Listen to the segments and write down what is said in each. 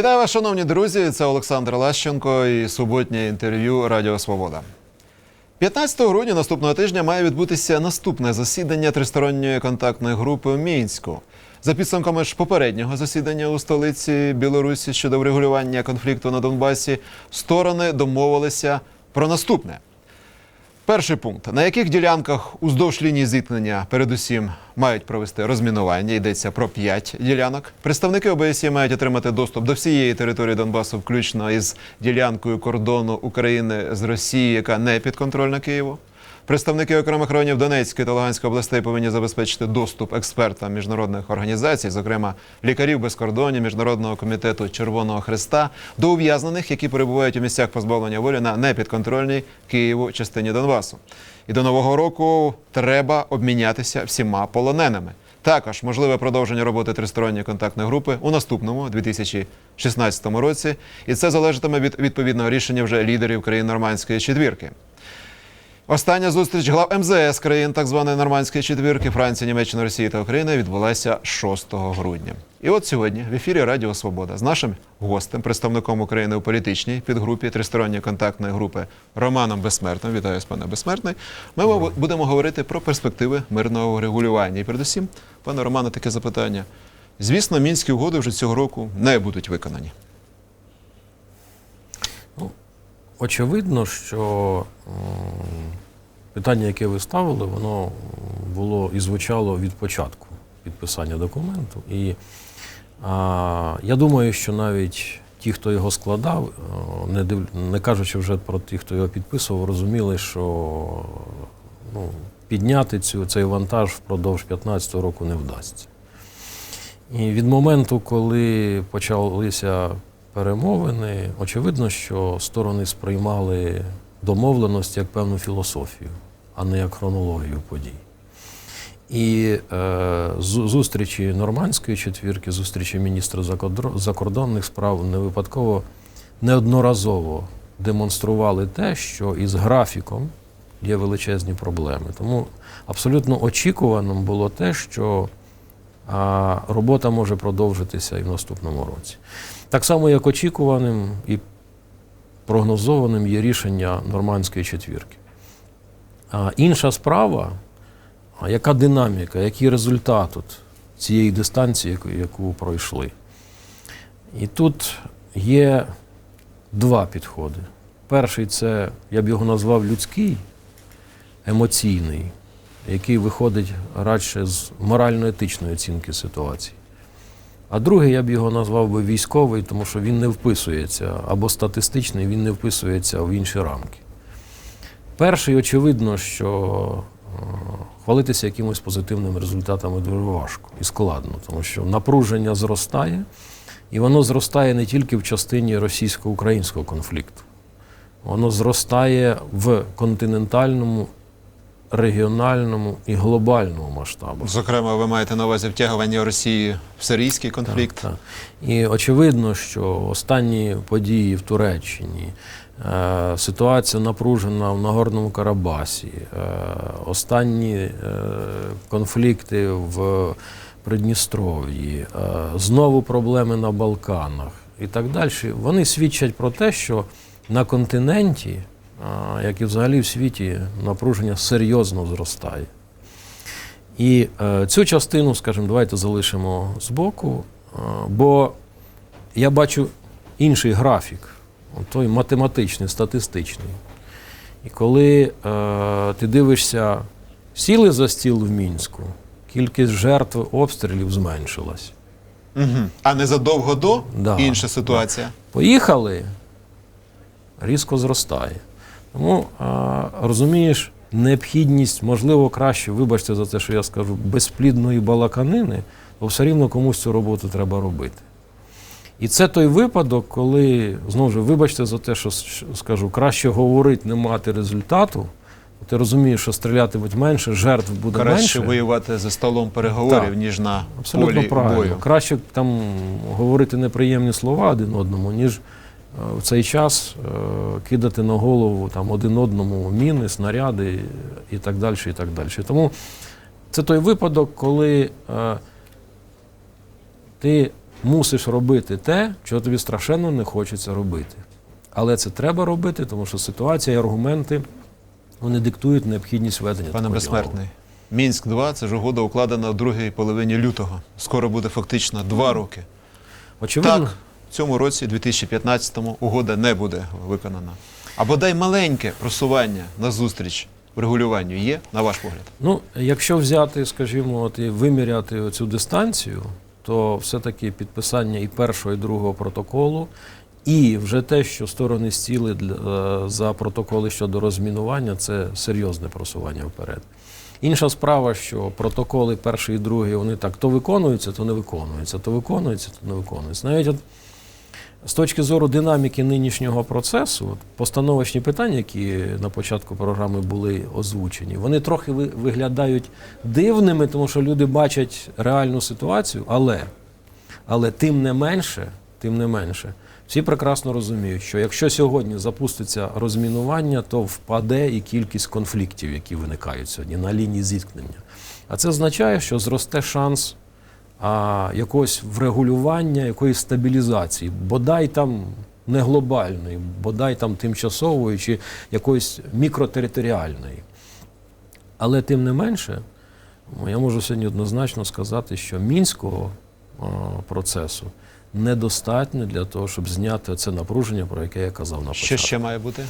Вітаю вас, шановні друзі! Це Олександр Лащенко і суботнє інтерв'ю Радіо Свобода. 15 грудня наступного тижня має відбутися наступне засідання тристоронньої контактної групи у Мінську. За підсумками ж попереднього засідання у столиці Білорусі щодо врегулювання конфлікту на Донбасі, сторони домовилися про наступне. Перший пункт: на яких ділянках уздовж лінії зіткнення передусім мають провести розмінування. Йдеться про 5 ділянок. Представники ОБСЄ мають отримати доступ до всієї території Донбасу, включно із ділянкою кордону України з Росією, яка не підконтрольна Києву. Представники окремих районів Донецької та Луганської областей повинні забезпечити доступ експертам міжнародних організацій, зокрема лікарів без кордонів, міжнародного комітету Червоного Христа, до ув'язнених, які перебувають у місцях позбавлення волі на непідконтрольній Києву частині Донбасу. І до нового року треба обмінятися всіма полоненими. Також можливе продовження роботи тристоронньої контактної групи у наступному 2016 році, і це залежатиме від відповідного рішення вже лідерів країн нормандської четвірки. Остання зустріч глав МЗС країн так званої нормандської четвірки Франції, Німеччини, Росії та України відбулася 6 грудня. І от сьогодні в ефірі Радіо Свобода з нашим гостем, представником України у політичній підгрупі тристоронньої контактної групи Романом Безсмертним. Вітаю вас, пане Безсмертний. Ми mm. будемо говорити про перспективи мирного регулювання. І передусім, пане Романе, таке запитання. Звісно, мінські угоди вже цього року не будуть виконані. Ну, очевидно, що питання, яке ви ставили, воно було і звучало від початку підписання документу. І а, я думаю, що навіть ті, хто його складав, е, не, див... не кажучи вже про тих, хто його підписував, розуміли, що ну, підняти цю, цей вантаж впродовж 2015 року не вдасться. І від моменту, коли почалися перемовини, очевидно, що сторони сприймали домовленості як певну філософію, а не як хронологію подій. І е, зустрічі нормандської четвірки, зустрічі міністра закордонних справ не випадково неодноразово демонстрували те, що із графіком є величезні проблеми. Тому абсолютно очікуваним було те, що а робота може продовжитися і в наступному році. Так само, як очікуваним і прогнозованим є рішення нормандської четвірки. А інша справа, яка динаміка, який результат от цієї дистанції, яку, яку пройшли. І тут є два підходи. Перший це, я б його назвав людський, емоційний, який виходить радше з морально-етичної оцінки ситуації. А другий я б його назвав би військовий, тому що він не вписується, або статистичний, він не вписується в інші рамки. Перший, очевидно, що е, хвалитися якимось позитивними результатами дуже важко і складно, тому що напруження зростає, і воно зростає не тільки в частині російсько-українського конфлікту, воно зростає в континентальному, регіональному і глобальному масштабах. Зокрема, ви маєте на увазі втягування Росії в сирійський конфлікт. Так, так. І очевидно, що останні події в Туреччині, е, ситуація напружена в Нагорному Карабасі, е, останні е, конфлікти в Придністров'ї, е, знову проблеми на Балканах і так далі, вони свідчать про те, що на континенті, як і взагалі в світі, напруження серйозно зростає. І е, цю частину, скажімо, давайте залишимо збоку, е, бо я бачу інший графік, той математичний, статистичний. І коли е, ти дивишся, сіли за стіл в Мінську, кількість жертв обстрілів зменшилась. Угу. А незадовго до Да, інша ситуація. Поїхали, різко зростає. Тому розумієш, необхідність, можливо, краще, вибачте за те, що я скажу, безплідної балаканини, бо все рівно комусь цю роботу треба робити. І це той випадок, коли, знову ж, вибачте за те, що скажу, краще говорити, не мати результату. Ти розумієш, що стрілятимуть менше, жертв буде Краще менше. воювати за столом переговорів, Так. ніж на Абсолютно полі правильно. бою. Краще там говорити неприємні слова один одному, ніж в цей час е, кидати на голову там, один одному міни, снаряди і так далі. І так далі. Тому це той випадок, коли е, ти мусиш робити те, чого тобі страшенно не хочеться робити. Але це треба робити, тому що ситуація і аргументи вони диктують необхідність ведення. Пане безсмертний, Мінськ 2 це ж угода укладена у другій половині лютого. Скоро буде фактично два роки. Очевидно, Так, цьому році, 2015-му, угода не буде виконана. А бодай маленьке просування на зустріч врегулюванню є, на ваш погляд? Ну, якщо взяти, скажімо, от і виміряти цю дистанцію, то все-таки підписання і першого, і другого протоколу, і вже те, що сторони стіли е, за протоколи щодо розмінування, це серйозне просування вперед. Інша справа, що протоколи перший і другий, вони так то виконуються, то не виконуються, то виконуються, то не виконуються. Навіть от з точки зору динаміки нинішнього процесу, постановочні питання, які на початку програми були озвучені, вони трохи виглядають дивними, тому що люди бачать реальну ситуацію, але, але тим не менше, тим не менше, всі прекрасно розуміють, що якщо сьогодні запуститься розмінування, то впаде і кількість конфліктів, які виникають сьогодні на лінії зіткнення. А це означає, що зросте шанс а, якогось врегулювання, якоїсь стабілізації, бодай там не глобальної, бодай там тимчасової чи якоїсь мікротериторіальної. Але тим не менше, я можу сьогодні однозначно сказати, що мінського процесу недостатньо для того, щоб зняти це напруження, про яке я казав на початку. Що ще має бути?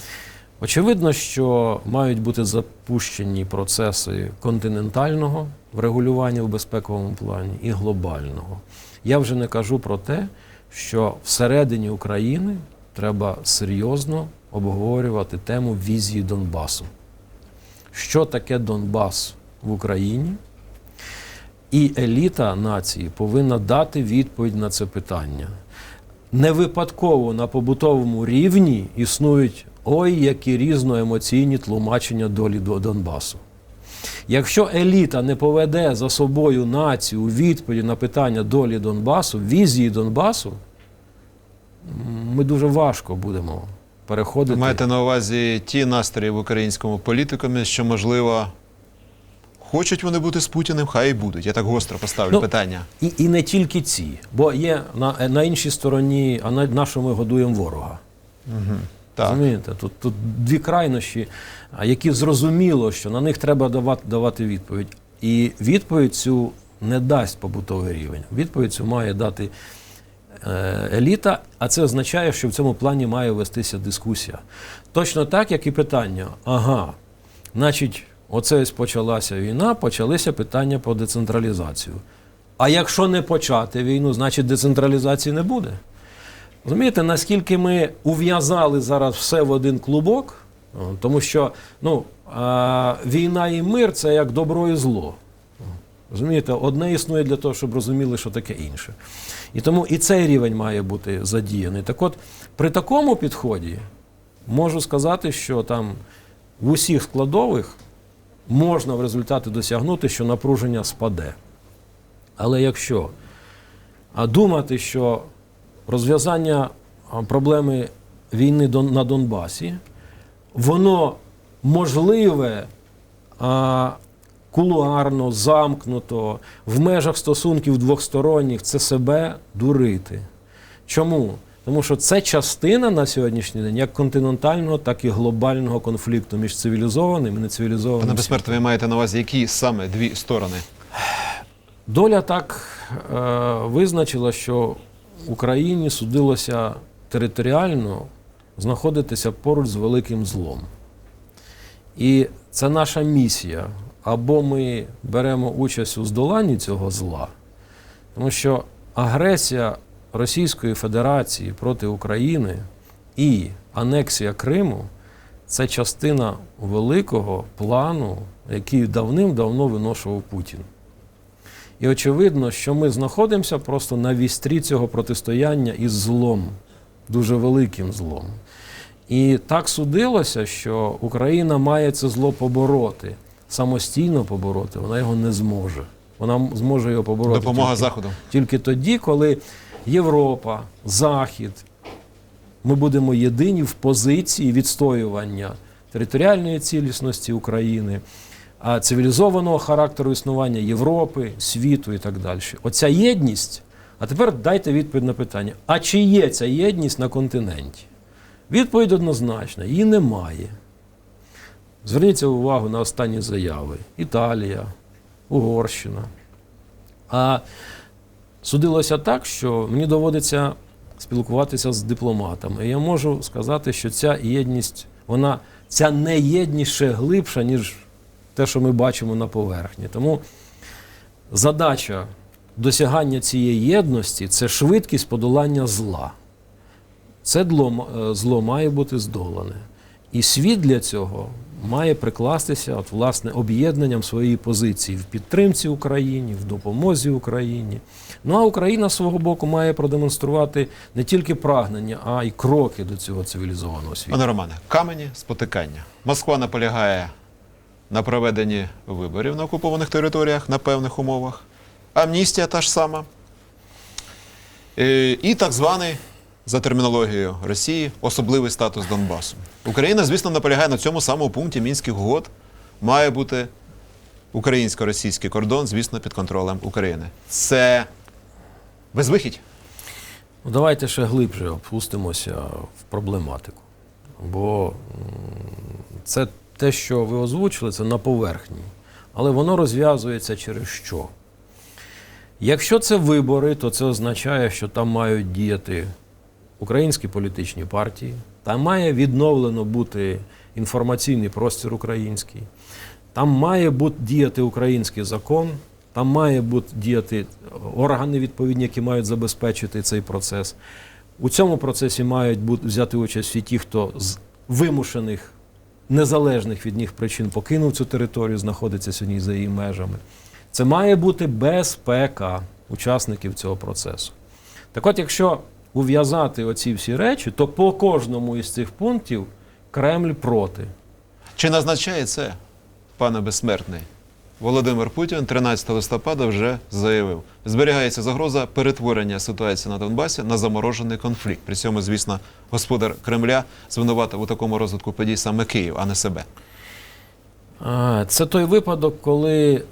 Очевидно, що мають бути запущені процеси континентального врегулювання в безпековому плані і глобального. Я вже не кажу про те, що всередині України треба серйозно обговорювати тему візії Донбасу. Що таке Донбас в Україні? І еліта нації повинна дати відповідь на це питання. Не випадково на побутовому рівні існують ой, які різноемоційні тлумачення долі до Донбасу. Якщо еліта не поведе за собою націю у відповіді на питання долі Донбасу, візії Донбасу, ми дуже важко будемо переходити. Ви маєте на увазі ті настрої в українському політикумі, що, можливо, хочуть вони бути з Путіним, хай і будуть. Я так гостро поставлю Ну, питання. І, і не тільки ці, бо є на, на іншій стороні, а на нашу ми годуємо ворога. Так. Розумієте? Тут, тут дві крайнощі, які зрозуміло, що на них треба давати, давати відповідь. І відповідь цю не дасть побутовий рівень. Відповідь цю має дати е, еліта, а це означає, що в цьому плані має вестися дискусія. Точно так, як і питання. Ага, значить, оце почалася війна, почалися питання про децентралізацію. А якщо не почати війну, значить децентралізації не буде. Розумієте, наскільки ми ув'язали зараз все в один клубок, тому що ну, війна і мир це як добро і зло. Розумієте, одне існує для того, щоб розуміли, що таке інше. І тому і цей рівень має бути задіяний. Так от, при такому підході можу сказати, що там в усіх складових можна в результаті досягнути, що напруження спаде. Але якщо думати, що розв'язання проблеми війни на Донбасі, воно можливе кулуарно, замкнуто, в межах стосунків двосторонніх, це себе дурити. Чому? Тому що це частина на сьогоднішній день як континентального, так і глобального конфлікту між цивілізованим і нецивілізованим. Пане світом. безсмертне, ви маєте на увазі, які саме дві сторони? Доля так е, визначила, що Україні судилося територіально знаходитися поруч з великим злом. І це наша місія. Або ми беремо участь у здоланні цього зла, тому що агресія Російської Федерації проти України і анексія Криму це частина великого плану, який давним-давно виношував Путін. І очевидно, що ми знаходимося просто на вістрі цього протистояння із злом, дуже великим злом. І так судилося, що Україна має це зло побороти, самостійно побороти, вона його не зможе. Вона зможе його побороти Допомога тільки, Заходу. тільки тоді, коли Європа, Захід, ми будемо єдині в позиції відстоювання територіальної цілісності України, цивілізованого характеру існування Європи, світу і так далі. Оця єдність А тепер дайте відповідь на питання: а чи є ця єдність на континенті? Відповідь однозначна: її немає. Зверніться увагу на останні заяви: Італія, Угорщина. А судилося так, що мені доводиться спілкуватися з дипломатами. І я можу сказати, що ця єдність, вона ця неєдність ще глибша, ніж те, що ми бачимо на поверхні. Тому задача досягання цієї єдності це швидкість подолання зла. Це зло, е, зло має бути здолане. І світ для цього має прикластися от, власне, об'єднанням своєї позиції в підтримці Україні, в допомозі Україні. Ну а Україна з свого боку має продемонструвати не тільки прагнення, а й кроки до цього цивілізованого світу. Пане Романе, камені спотикання. Москва наполягає на проведенні виборів на окупованих територіях на певних умовах. Амністія та ж сама. Е, І так званий, за термінологією Росії, особливий статус Донбасу. Україна, звісно, наполягає на цьому самому пункті Мінських угод. Має бути українсько-російський кордон, звісно, під контролем України. Це безвихідь. Ну, давайте ще глибше опустимося в проблематику. Бо це те, що ви озвучили, це на поверхні. Але воно розв'язується через що? Якщо це вибори, то це означає, що там мають діяти українські політичні партії, там має відновлено бути інформаційний простір український, там має бути діяти український закон, там має бути діяти органи відповідні, які мають забезпечити цей процес. У цьому процесі мають бути взяти участь всі ті, хто з вимушених, незалежних від них причин покинув цю територію, знаходиться сьогодні за її межами. Це має бути безпека учасників цього процесу. Так от, якщо ув'язати оці всі речі, то по кожному із цих пунктів Кремль проти. Чи назначає це, пане безсмертний? Володимир Путін 13 листопада вже заявив: зберігається загроза перетворення ситуації на Донбасі на заморожений конфлікт. При цьому, звісно, господар Кремля звинуватив у такому розвитку подій саме Київ, а не себе. Це той випадок, коли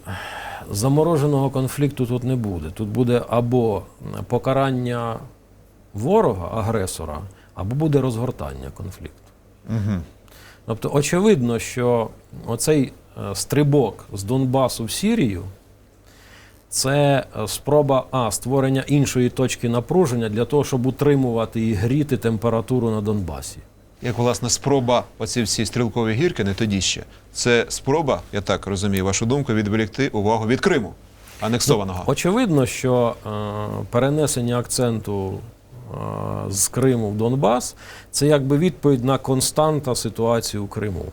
замороженого конфлікту тут не буде. Тут буде або покарання ворога, агресора, або буде розгортання конфлікту. Угу. Тобто, очевидно, що оцей стрибок з Донбасу в Сірію це е, спроба А створення іншої точки напруження для того, щоб утримувати і гріти температуру на Донбасі. Як власне спроба оці всі стрілкові гірки, не тоді ще. Це спроба, я так розумію, вашу думку, відволікти увагу від Криму, анексованого. Очевидно, що е, перенесення акценту е, з Криму в Донбас це якби відповідь на константа ситуації у Криму.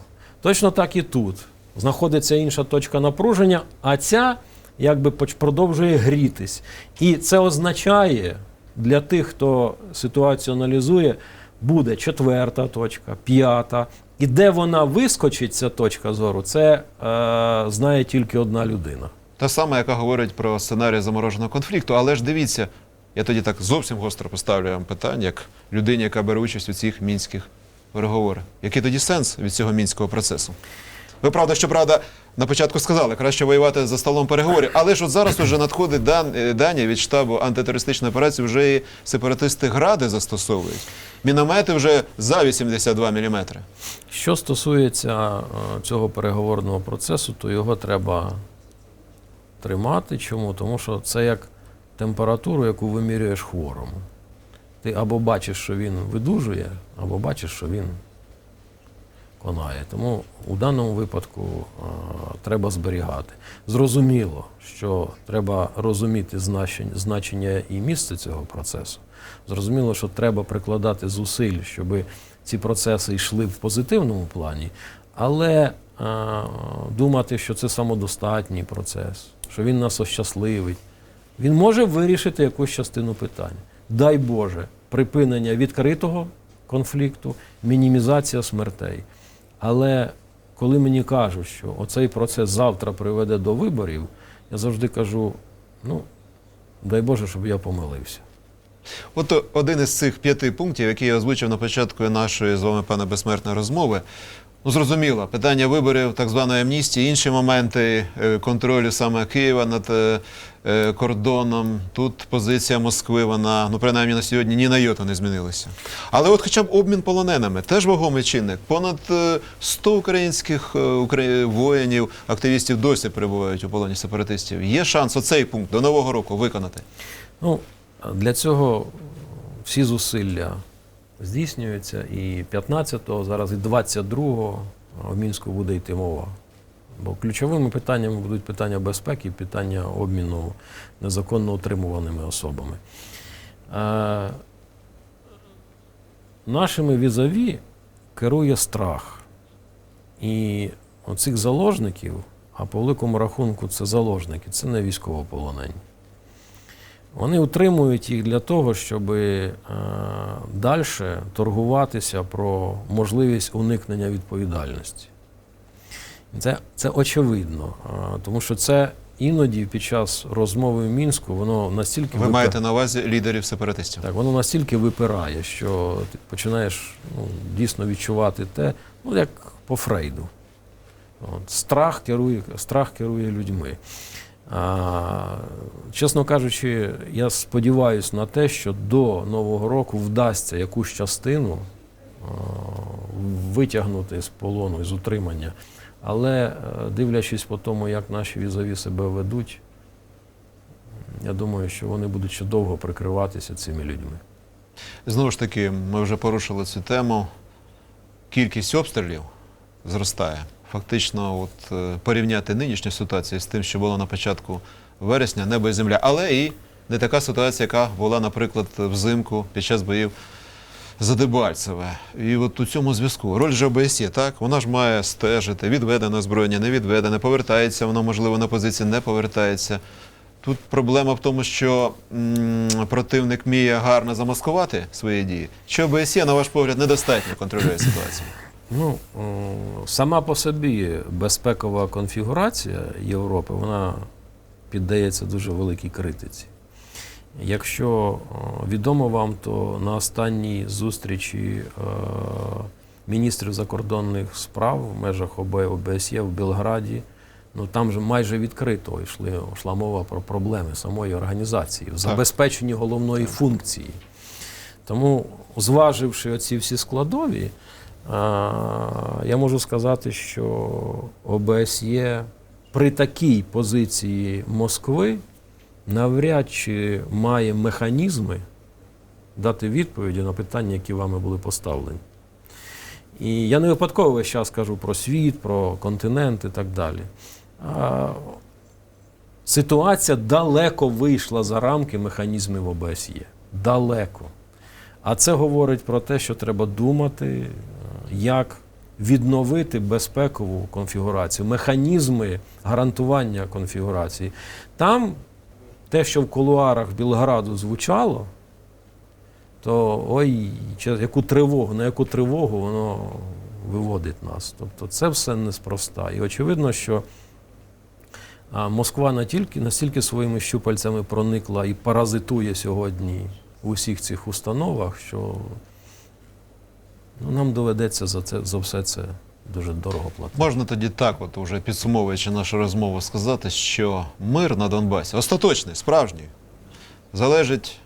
Точно так і тут. Знаходиться інша точка напруження, а ця якби продовжує грітись. І це означає для тих, хто ситуацію аналізує, буде четверта точка, п'ята. І де вона вискочить, ця точка зору, це е, знає тільки одна людина. Та сама, яка говорить про сценарій замороженого конфлікту. Але ж дивіться, я тоді так зовсім гостро поставлю вам питання, як людині, яка бере участь у цих мінських переговорах. Який тоді сенс від цього мінського процесу? Ви правда, що правда, на початку сказали, краще воювати за столом переговорів. Але ж от зараз вже надходить дан, е, дані від штабу антитерористичної операції, вже і сепаратисти гради застосовують. Міномети вже за 82 мм. Що стосується е, цього переговорного процесу, то його треба тримати. Чому? Тому що це як температуру, яку вимірюєш хворому. Ти або бачиш, що він видужує, або бачиш, що він конає. Тому у даному випадку е, треба зберігати. Зрозуміло, що треба розуміти значення, і місце цього процесу. Зрозуміло, що треба прикладати зусиль, щоб ці процеси йшли в позитивному плані, але е, думати, що це самодостатній процес, що він нас ощасливить. Він може вирішити якусь частину питань. Дай Боже, припинення відкритого конфлікту, мінімізація смертей. Але коли мені кажуть, що оцей процес завтра приведе до виборів, я завжди кажу: ну, дай Боже, щоб я помилився. От один із цих п'яти пунктів, який я озвучив на початку нашої з вами, пане безсмертної розмови, Ну, зрозуміло, питання виборів, так званої амністії, інші моменти е, контролю саме Києва над е, е, кордоном. Тут позиція Москви, вона, ну принаймні на сьогодні ні на йоту не змінилася. Але от хоча б обмін полоненими, теж вагомий чинник. Понад е, 100 українських воїнів, активістів досі перебувають у полоні сепаратистів. Є шанс оцей пункт до Нового року виконати. Ну, для цього всі зусилля здійснюються. І 15-го, зараз і 22-го в Мінську буде йти мова. Бо ключовими питаннями будуть питання безпеки, питання обміну незаконно утримуваними особами. Е, нашими візаві керує страх. І оцих заложників, а по великому рахунку це заложники, це не військовополонені. Вони утримують їх для того, щоб е, далі торгуватися про можливість уникнення відповідальності. Це, це очевидно, е, тому що це іноді під час розмови в Мінську воно настільки Ви випи- маєте на увазі лідерів сепаратистів. так, воно настільки випирає, що ти починаєш ну, дійсно відчувати те, ну як по Фрейду. От, страх, керує, страх керує людьми. Чесно кажучи, я сподіваюся на те, що до Нового року вдасться якусь частину витягнути з полону, з утримання. Але е, дивлячись по тому, як наші візові себе ведуть, я думаю, що вони будуть ще довго прикриватися цими людьми. Знову ж таки, ми вже порушили цю тему. Кількість обстрілів зростає. Фактично, от, е, порівняти нинішню ситуацію з тим, що було на початку вересня, небо і земля. Але і не така ситуація, яка була, наприклад, взимку під час боїв за Дебальцеве. І от у цьому зв'язку роль же ОБСЄ, так, вона ж має стежити, відведене озброєння, не відведене, повертається воно, можливо, на позиції, не повертається. Тут проблема в тому, що м, противник вміє гарно замаскувати свої дії. Чи ОБСЄ, на ваш погляд, недостатньо контролює ситуацію? Ну, сама по собі безпекова конфігурація Європи, вона піддається дуже великій критиці. Якщо відомо вам, то на останній зустрічі е, міністрів закордонних справ в межах ОБ ОБСЄ в Белграді, ну там же майже відкрито йшли, йшла мова про проблеми самої організації в забезпеченні головної функції. Тому, зваживши оці всі складові, я можу сказати, що ОБСЄ при такій позиції Москви навряд чи має механізми дати відповіді на питання, які вами були поставлені. І я не випадково весь час кажу про світ, про континент і так далі. А, ситуація далеко вийшла за рамки механізмів ОБСЄ. Далеко. А це говорить про те, що треба думати, як відновити безпекову конфігурацію, механізми гарантування конфігурації. Там те, що в кулуарах Білграду звучало, то ой, яку тривогу, на яку тривогу воно виводить нас. Тобто це все неспроста. І очевидно, що Москва не тільки настільки своїми щупальцями проникла і паразитує сьогодні в усіх цих установах, що ну, нам доведеться за це за все це дуже дорого платити. Можна тоді так, от уже підсумовуючи нашу розмову, сказати, що мир на Донбасі, остаточний, справжній, залежить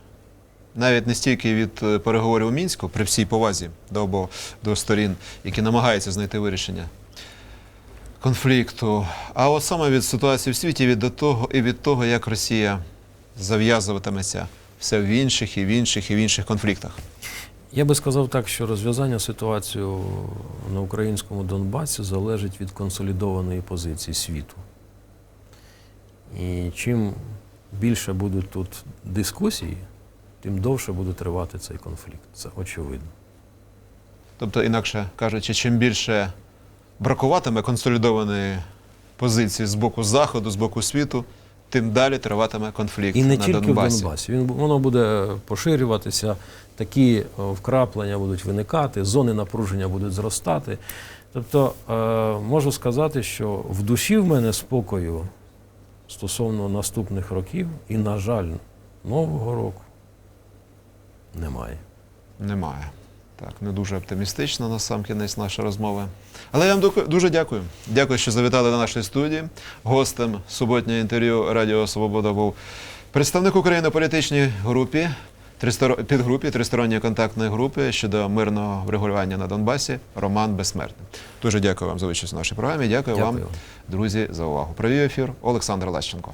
навіть не стільки від е, переговорів у Мінську, при всій повазі до обох до сторін, які намагаються знайти вирішення конфлікту, а от саме від ситуації в світі, від до того і від того, як Росія зав'язуватиметься все в інших і в інших і в інших конфліктах. Я би сказав так, що розв'язання ситуації на українському Донбасі залежить від консолідованої позиції світу. І чим більше будуть тут дискусії, тим довше буде тривати цей конфлікт. Це очевидно. Тобто, інакше кажучи, чим більше бракуватиме консолідованої позиції з боку Заходу, з боку світу, тим далі триватиме конфлікт І не на тільки Донбасі. в Донбасі. Він, воно буде поширюватися, такі вкраплення будуть виникати, зони напруження будуть зростати. Тобто, е, можу сказати, що в душі в мене спокою стосовно наступних років, і, на жаль, Нового року немає. Немає. Так, не дуже оптимістична на сам кінець нашої розмови. Але я вам дуже дякую. Дякую, що завітали до нашої студії. Гостем суботнього інтерв'ю Радіо Свобода був представник України у політичній групі, підгрупі тристоронньої контактної групи щодо мирного врегулювання на Донбасі Роман Безсмертний. Дуже дякую вам за участь у нашій програмі. Дякую, вам, друзі, за увагу. Провів ефір Олександр Лащенко.